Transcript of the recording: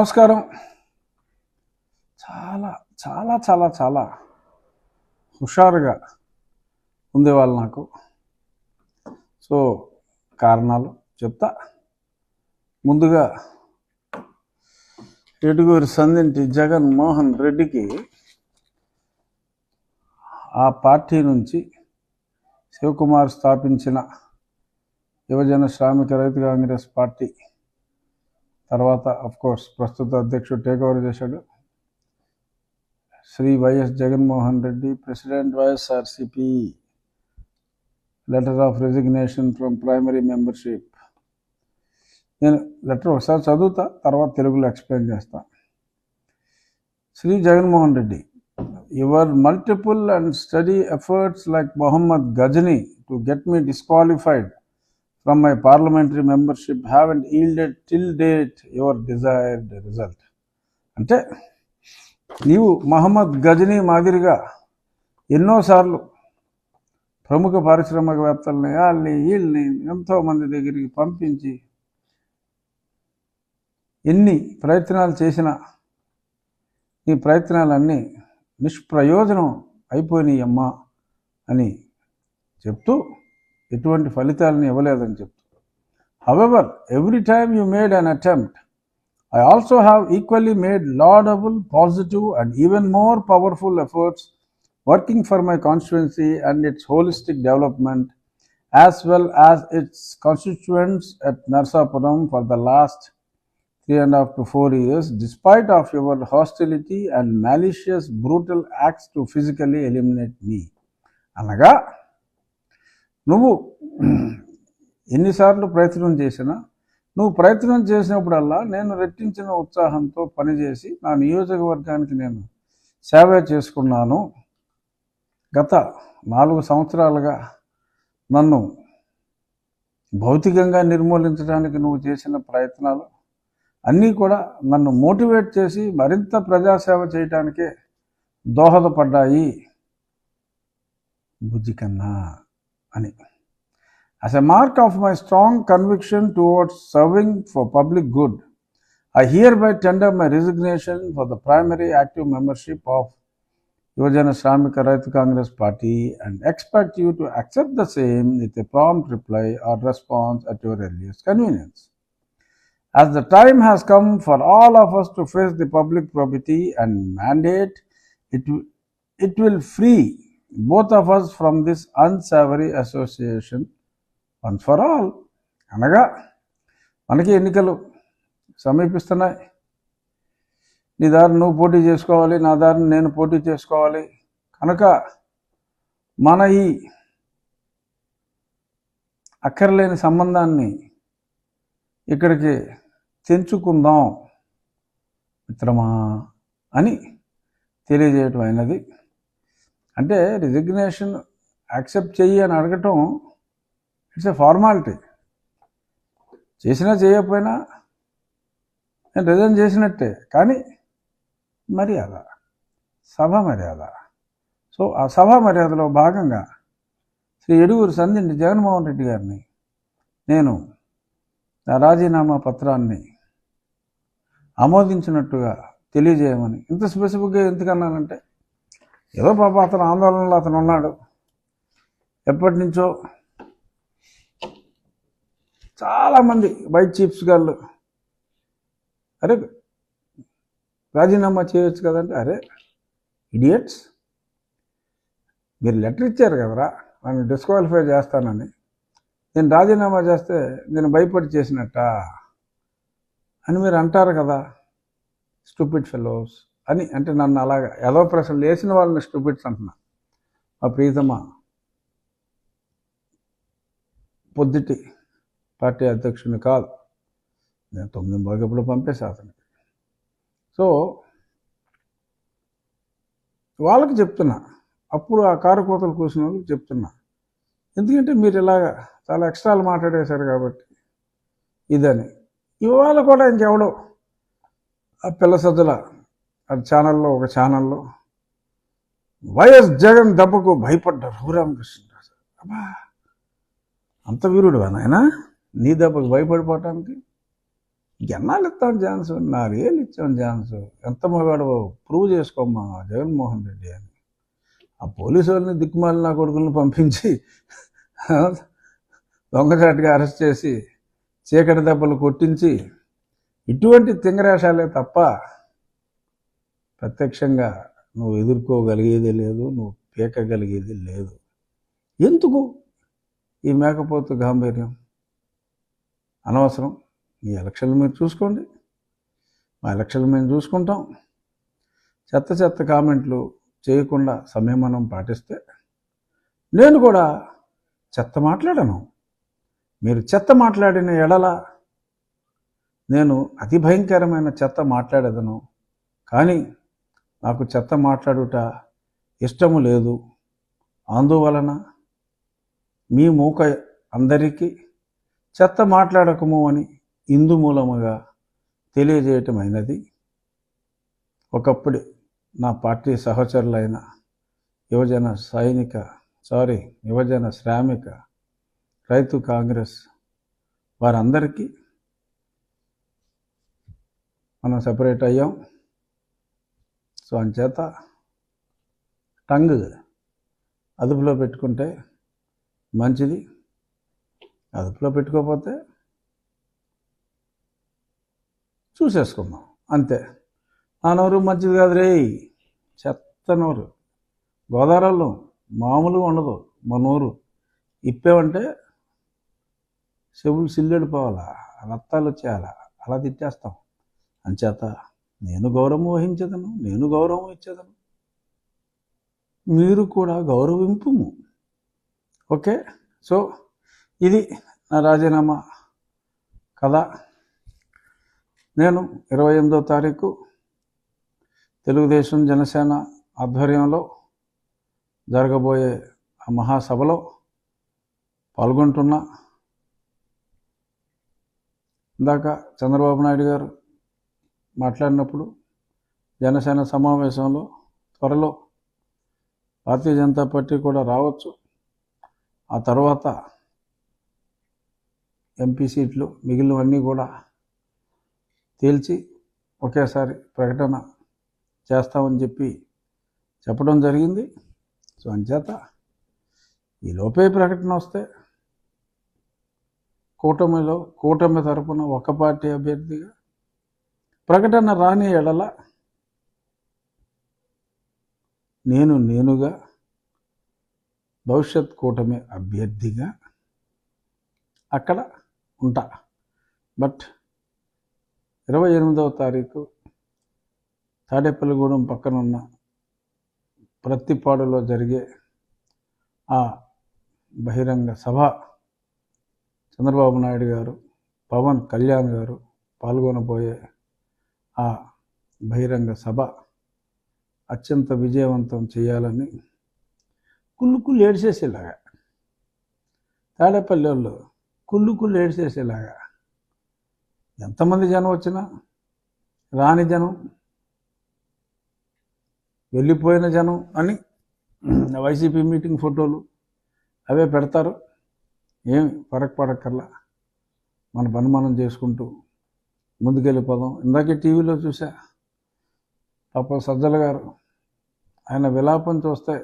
నమస్కారం. చాలా చాలా చాలా చాలా హుషారుగా ఉండేవాళ్ళు నాకు. సో కారణాలు చెప్తా. ముందుగా ఏడుగురు సందింటి జగన్ మోహన్ రెడ్డికి ఆ పార్టీ నుంచి శివకుమార్ స్థాపించిన యువజన శ్రామిక రైతు కాంగ్రెస్ పార్టీ తర్వాత కోర్స్ ప్రస్తుత అధ్యక్షుడు టేక్ ఓవర్ చేశాడు. Shri YS Jaganmohan Reddy president YSRCP letter of resignation from primary membership నేను లెటర్ ఒకసారి చదువుతా తర్వాత తెలుగులో ఎక్స్ప్లెయిన్ చేస్తా. Shri Jaganmohan Reddy your multiple and steady efforts like Mohammad Ghazni to get me disqualified from my parliamentary membership haven't yielded till date your desired result. అంటే నీవు మహమ్మద్ గజనీ మాదిరిగా ఎన్నోసార్లు ప్రముఖ పారిశ్రామికవేత్తల్ని వాళ్ళని వీళ్ళని ఎంతో మంది దగ్గరికి పంపించి ఎన్ని ప్రయత్నాలు చేసినా ఈ ప్రయత్నాలన్నీ నిష్ప్రయోజనం అయిపోయినాయి అమ్మా అని చెప్తూ ఎటువంటి ఫలితాలను ఇవ్వలేదని చెప్తూ however every time you made an attempt I also have equally made laudable positive and even more powerful efforts working for my constituency and its holistic development as well as its constituents at Narsapuram for the last three and half to four years despite of your hostility and malicious brutal acts to physically eliminate me అనగా నువ్వు ఎన్నిసార్లు ప్రయత్నం చేసినా నువ్వు ప్రయత్నం చేసినప్పుడల్లా నేను రెట్టించిన ఉత్సాహంతో పనిచేసి నా నియోజకవర్గానికి నేను సేవ చేసుకున్నాను. గత నాలుగు సంవత్సరాలుగా నన్ను భౌతికంగా నిర్మూలించడానికి నువ్వు చేసిన ప్రయత్నాలు అన్నీ కూడా నన్ను మోటివేట్ చేసి మరింత ప్రజాసేవ చేయటానికే దోహదపడ్డాయి. బుజ్జి కన్నా. As a mark of my strong conviction towards serving for public good, I hereby tender my resignation for the primary active membership of Yuvajana Shramika Raitu Congress Party and expect you to accept the same with a prompt reply or response at your earliest convenience. As the time has come for all of us to face the public probity and mandate, it, it will free both of us from this unsavoury association once for all అనగా మనకి ఎన్నికలు సమీపిస్తున్నాయి. నీ దారిని నువ్వు పోటీ చేసుకోవాలి నా దారిని నేను పోటీ చేసుకోవాలి. కనుక మన ఈ అక్కర్లేని సంబంధాన్ని ఇక్కడికి తెంచుకుందాం మిత్రమా అని తెలియజేయటం అయినది. అంటే రిజిగ్నేషన్ యాక్సెప్ట్ చెయ్యి అని అడగటం ఇట్స్ ఎ ఫార్మాలిటీ చేసినా చేయకపోయినా నేను రిజైన్ చేసినట్టే. కానీ మర్యాద సభ మర్యాద. సో ఆ సభ మర్యాదలో భాగంగా శ్రీ ఎడుగురు సంధింటి జగన్మోహన్ రెడ్డి గారిని నేను నా రాజీనామా పత్రాన్ని ఆమోదించినట్టుగా తెలియజేయమని. ఇంత స్పెసిఫిక్గా ఎందుకన్నానంటే ఏదో పాప అతను ఆందోళనలో అతను ఉన్నాడు. ఎప్పటి నుంచో చాలామంది వైట్ చీఫ్స్ గాళ్ళు అరే రాజీనామా చేయొచ్చు కదంటే అరే ఇడియట్స్ మీరు లెటర్ ఇచ్చారు కదరా నన్ను డిస్క్వాలిఫై చేస్తానని. నేను రాజీనామా చేస్తే నేను భయపడి చేసినట్ట అని మీరు అంటారు కదా స్టూపిడ్ ఫెలోస్. అని అంటే నన్ను అలాగా ఏదో ప్రశ్నలు వేసిన వాళ్ళని స్టూపిట్స్ అంటున్నా మా ప్రీతమా పొద్దుటి పార్టీ అధ్యక్షుని కాదు. నేను తొమ్మిది బాగప్పుడు పంపేసా అతనికి సో వాళ్ళకి చెప్తున్నా. అప్పుడు ఆ కారు కోతలు కూర్చున్న వాళ్ళకి చెప్తున్నా. ఎందుకంటే మీరు ఇలాగా చాలా ఎక్స్ట్రాలు మాట్లాడేశారు కాబట్టి ఇదని. ఇవాళ కూడా ఇంకెవడో ఆ పిల్ల సజ్జల ఛానల్లో ఒక ఛానల్లో వైఎస్ జగన్ దెబ్బకు భయపడ్డారు రఘురామకృష్ణరాజు అబ్బా! అంత వీరుడు నాయన? నీ దెబ్బకు భయపడిపోవటానికి ఎన్నాళ్ళు ఇస్తాం ఛాన్స్? నాలుగేళ్ళు ఇచ్చాను ఛాన్స్. ఎంత మగాడు ప్రూవ్ చేసుకోమ్మా జగన్మోహన్ రెడ్డి అని. ఆ పోలీసు వాళ్ళని దిక్కుమాలి నా కొడుకులను పంపించి దొంగచాటుగా అరెస్ట్ చేసి చీకటి దెబ్బలు కొట్టించి ఇటువంటి తింగరేషాలే తప్ప ప్రత్యక్షంగా నువ్వు ఎదుర్కోగలిగేది లేదు నువ్వు పీకగలిగేది లేదు. ఎందుకు ఈ మేకపోతు గాంభీర్యం? అనవసరం. మీ ఎలక్షన్లు మీరు చూసుకోండి. మా ఎలక్షన్లు మేము చూసుకుంటాం. చెత్త చెత్త కామెంట్లు చేయకుండా సంయమనం పాటిస్తే నేను కూడా చెత్త మాట్లాడను. మీరు చెత్త మాట్లాడిన ఎడల నేను అతి భయంకరమైన చెత్త మాట్లాడేదను. కానీ నాకు చెత్త మాట్లాడుట ఇష్టము లేదు. అందువలన మీ మూక అందరికీ చెత్త మాట్లాడకము అని ఇందు మూలముగా తెలియజేయటమైనది. ఒకప్పుడు నా పార్టీ సహచరులైన యువజన సైనిక సారీ యువజన శ్రామిక రైతు కాంగ్రెస్ వారందరికీ మనం సెపరేట్ అయ్యాం. సో అంచేత టంగ్ అదుపులో పెట్టుకుంటే మంచిది. అదుపులో పెట్టుకోకపోతే చూసేసుకుందాం. అంతే. ఆ నోరు మంచిది కాదు రే. చెత్త నోరు. గోదావరిలో మామూలుగా ఉండదు మా నోరు. ఇప్పేవంటే చెవులు సిల్లెడిపోవాలా? రక్తాలు వచ్చేయాలా? అలా తిట్టేస్తాం. అంచేత నేను గౌరవం వహించదను నేను గౌరవం ఇచ్చేదను. మీరు కూడా గౌరవింపు ఓకే? సో ఇది నా రాజీనామా కథ నేను ఇరవై ఎనిమిదో తారీఖు తెలుగుదేశం జనసేన ఆధ్వర్యంలో జరగబోయే ఆ మహాసభలో పాల్గొంటున్నా. ఇందాక చంద్రబాబు నాయుడు గారు మాట్లాడినప్పుడు జనసేన సమావేశంలో త్వరలో భారతీయ జనతా పార్టీ కూడా రావచ్చు. ఆ తర్వాత ఎంపీ సీట్లు మిగిలినవన్నీ కూడా తేల్చి ఒకేసారి ప్రకటన చేస్తామని చెప్పి చెప్పడం జరిగింది. సో అంచేత ఈ లోపే ప్రకటన వస్తే కూటమిలో కూటమి తరపున ఒక పార్టీ అభ్యర్థిగా ప్రకటన రాని ఎడల నేను నేనుగా భవిష్యత్ కూటమి అభ్యర్థిగా అక్కడ ఉంటా. బట్ ఇరవై ఎనిమిదవ తారీఖు తాడేపల్లిగూడెం పక్కన ఉన్న ప్రత్తిపాడులో జరిగే ఆ బహిరంగ సభ చంద్రబాబు నాయుడు గారు పవన్ కళ్యాణ్ గారు పాల్గొనబోయే ఆ బహిరంగ సభ అత్యంత విజయవంతం చేయాలని కుళ్ళుకుళ్ళు ఏడ్చేసేలాగా. తాడేపల్లి వాళ్ళు కుళ్ళు ఏడ్చేసేలాగా. ఎంతమంది జనం వచ్చినా రాని జనం వెళ్ళిపోయిన జనం అని వైసీపీ మీటింగ్ ఫోటోలు అవే పెడతారు. ఏమి పడక్ పడక్కర్లా మన పని మనం చేసుకుంటూ ముందుకెళ్ళిపోదాం ఇందాకే టీవీలో చూసా పాప సజ్జల గారు. ఆయన విలాపం చూస్తే